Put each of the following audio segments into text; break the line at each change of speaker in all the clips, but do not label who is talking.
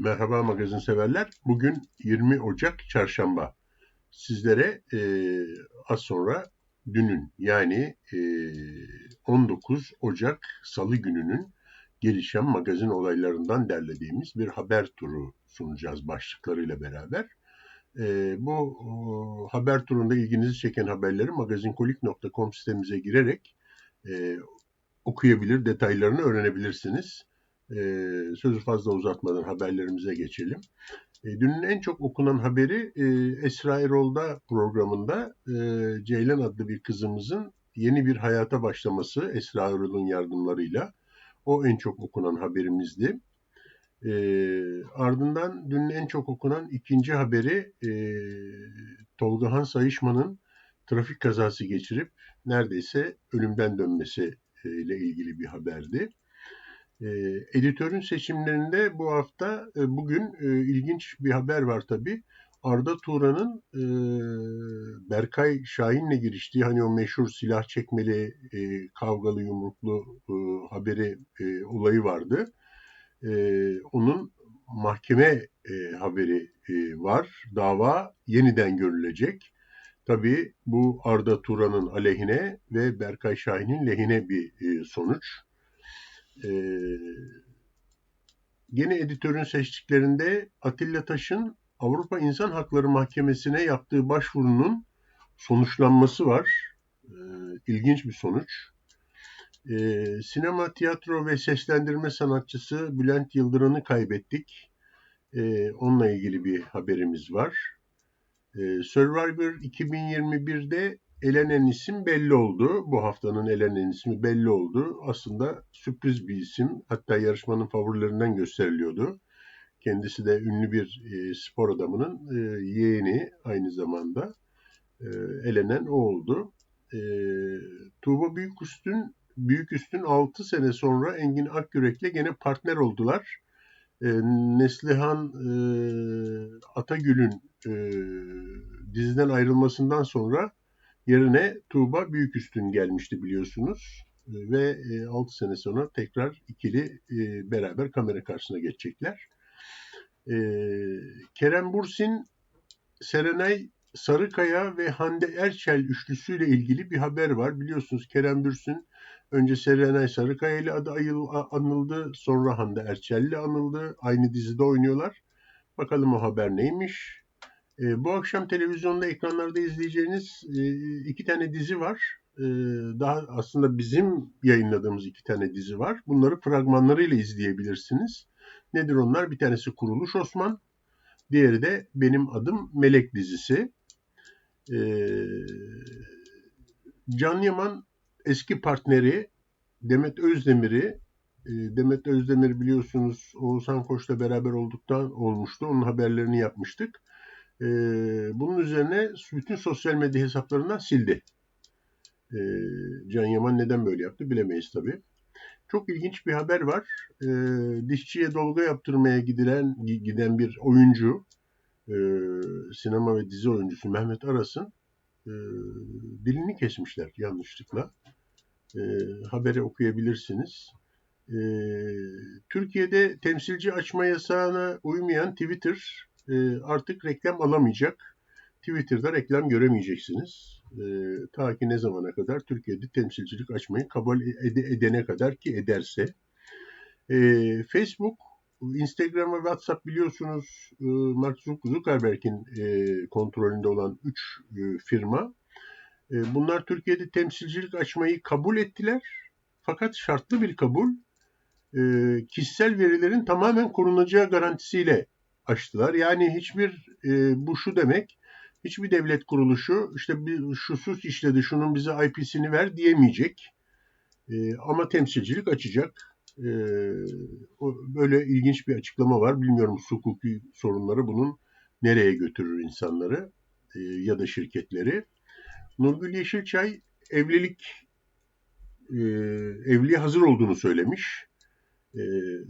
Merhaba magazin severler. Bugün 20 Ocak Çarşamba. Sizlere e, az sonra dünün yani e, 19 Ocak Salı gününün gelişen magazin olaylarından derlediğimiz bir haber turu sunacağız başlıklarıyla beraber. E, bu o, haber turunda ilginizi çeken haberleri magazinkolik.com sitemize girerek e, okuyabilir, detaylarını öğrenebilirsiniz. E, sözü fazla uzatmadan haberlerimize geçelim. E, dünün en çok okunan haberi e, Esra Erol'da programında e, Ceylan adlı bir kızımızın yeni bir hayata başlaması Esra Erol'un yardımlarıyla. O en çok okunan haberimizdi. E, ardından dünün en çok okunan ikinci haberi e, Tolgahan Sayışman'ın trafik kazası geçirip neredeyse ölümden dönmesi e, ile ilgili bir haberdi. E, editörün seçimlerinde bu hafta, e, bugün e, ilginç bir haber var tabii. Arda Turan'ın e, Berkay Şahin'le giriştiği hani o meşhur silah çekmeli, e, kavgalı, yumruklu e, haberi e, olayı vardı. E, onun mahkeme e, haberi e, var. Dava yeniden görülecek. Tabii bu Arda Turan'ın aleyhine ve Berkay Şahin'in lehine bir e, sonuç. E, gene editörün seçtiklerinde Atilla Taş'ın Avrupa İnsan Hakları Mahkemesi'ne yaptığı başvurunun sonuçlanması var. E, ilginç bir sonuç. E, sinema, tiyatro ve seslendirme sanatçısı Bülent Yıldırım'ı kaybettik. E, onunla ilgili bir haberimiz var. E, Survivor 2021'de elenen isim belli oldu. Bu haftanın elenen ismi belli oldu. Aslında sürpriz bir isim. Hatta yarışmanın favorilerinden gösteriliyordu. Kendisi de ünlü bir e, spor adamının e, yeğeni aynı zamanda. E, elenen o oldu. E, Tuğba Büyüküstün Büyüküstün 6 sene sonra Engin Akgürek'le gene partner oldular. E, Neslihan e, Atagül'ün e, diziden ayrılmasından sonra yerine Tuğba Büyüküstün gelmişti biliyorsunuz. E, ve e, 6 sene sonra tekrar ikili e, beraber kamera karşısına geçecekler. E, Kerem Bursin, Serenay Sarıkaya ve Hande Erçel üçlüsüyle ilgili bir haber var. Biliyorsunuz Kerem Bürsin önce Serenay Sarıkaya ile adı anıldı. Sonra Hande Erçel ile anıldı. Aynı dizide oynuyorlar. Bakalım o haber neymiş? E, bu akşam televizyonda ekranlarda izleyeceğiniz e, iki tane dizi var. E, daha aslında bizim yayınladığımız iki tane dizi var. Bunları fragmanlarıyla izleyebilirsiniz. Nedir onlar? Bir tanesi Kuruluş Osman. Diğeri de Benim Adım Melek dizisi. E, Can Yaman eski partneri Demet Özdemir'i Demet Özdemir biliyorsunuz Oğuzhan Koç'la beraber olduktan olmuştu. Onun haberlerini yapmıştık. E, bunun üzerine bütün sosyal medya hesaplarından sildi. E, Can Yaman neden böyle yaptı bilemeyiz tabii. Çok ilginç bir haber var. E, dişçiye dolgu yaptırmaya gidilen giden bir oyuncu, e, sinema ve dizi oyuncusu Mehmet Aras'ın e, dilini kesmişler yanlışlıkla. E, haberi okuyabilirsiniz. E, Türkiye'de temsilci açma yasağına uymayan Twitter e, artık reklam alamayacak. Twitter'da reklam göremeyeceksiniz. E, ta ki ne zamana kadar Türkiye'de temsilcilik açmayı kabul ed- edene kadar ki ederse. E, Facebook, Instagram ve WhatsApp biliyorsunuz e, Mark Zuckerberg'in e, kontrolünde olan 3 e, firma. Bunlar Türkiye'de temsilcilik açmayı kabul ettiler. Fakat şartlı bir kabul e, kişisel verilerin tamamen korunacağı garantisiyle açtılar. Yani hiçbir e, bu şu demek hiçbir devlet kuruluşu işte bir, şu suç işledi şunun bize IP'sini ver diyemeyecek. E, ama temsilcilik açacak. E, o, böyle ilginç bir açıklama var. Bilmiyorum hukuki sorunları bunun nereye götürür insanları e, ya da şirketleri. Nurgül Yeşilçay evlilik e, evliliğe hazır olduğunu söylemiş. Ee,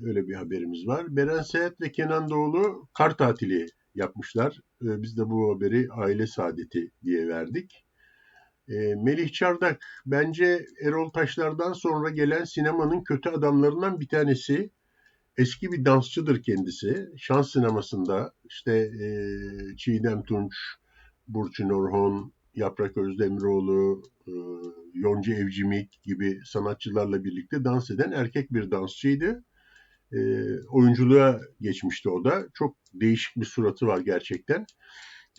öyle bir haberimiz var. Beren Seyahat ve Kenan Doğulu kar tatili yapmışlar. Ee, biz de bu haberi aile saadeti diye verdik. Ee, Melih Çardak bence Erol Taşlar'dan sonra gelen sinemanın kötü adamlarından bir tanesi. eski bir dansçıdır kendisi. Şans sinemasında işte e, Çiğdem Tunç, Burçin Orhon, Yaprak Özdemiroğlu, e, Yonca Evcimik gibi sanatçılarla birlikte dans eden erkek bir dansçıydı. E, oyunculuğa geçmişti o da. Çok değişik bir suratı var gerçekten.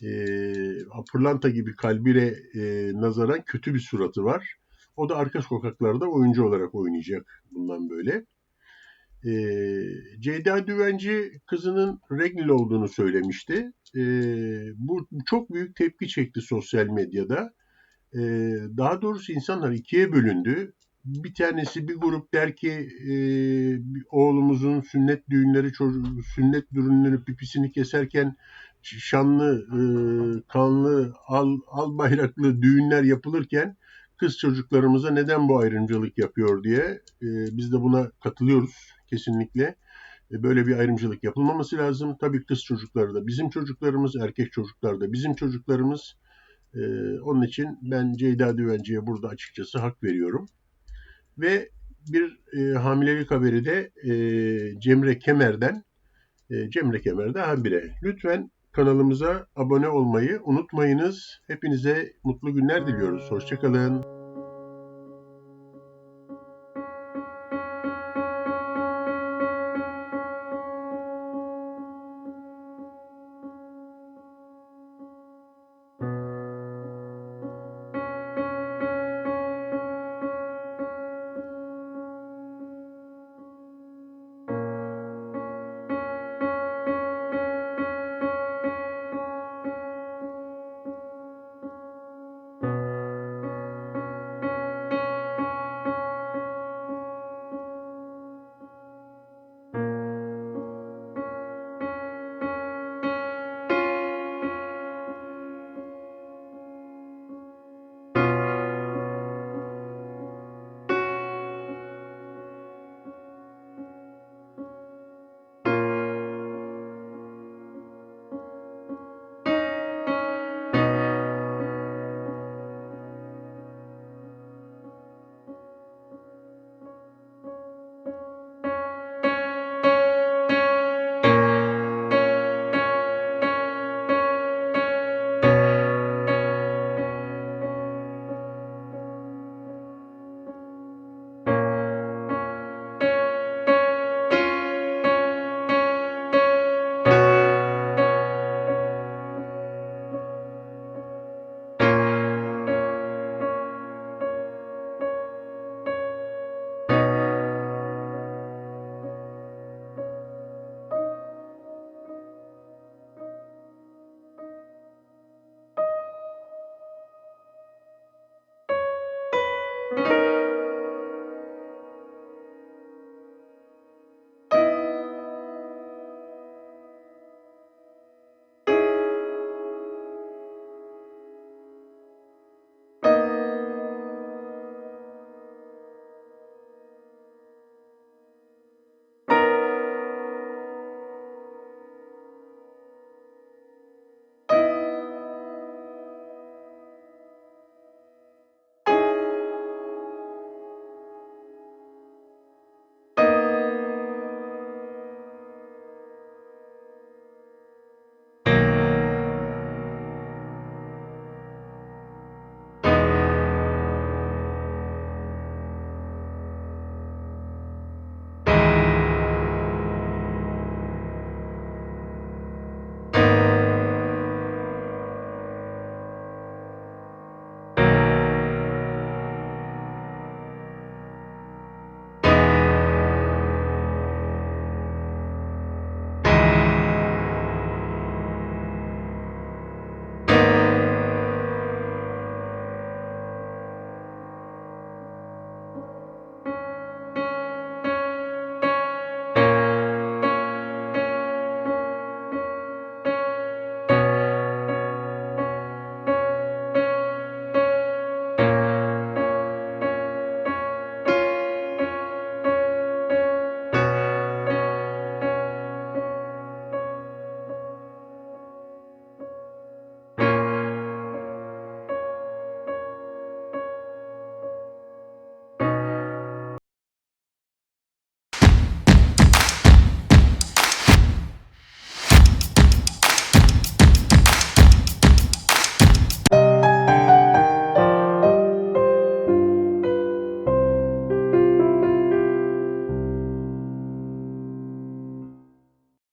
E, gibi kalbiyle e, nazaran kötü bir suratı var. O da arka sokaklarda oyuncu olarak oynayacak bundan böyle. E, Ceyda Düvenci kızının regnil olduğunu söylemişti. E, bu çok büyük tepki çekti sosyal medyada. E, daha doğrusu insanlar ikiye bölündü. Bir tanesi bir grup der ki e, oğlumuzun sünnet düğünleri, sünnet düğünleri pipisini keserken şanlı, e, kanlı, al, al bayraklı düğünler yapılırken kız çocuklarımıza neden bu ayrımcılık yapıyor diye e, biz de buna katılıyoruz kesinlikle. E, böyle bir ayrımcılık yapılmaması lazım. Tabii kız çocukları da bizim çocuklarımız, erkek çocuklar da bizim çocuklarımız. E, onun için ben Ceyda Düvenci'ye burada açıkçası hak veriyorum. Ve bir e, hamilelik haberi de Cemre Kemer'den. Cemre Kemer'de habire. Lütfen kanalımıza abone olmayı unutmayınız. Hepinize mutlu günler diliyoruz. Hoşçakalın.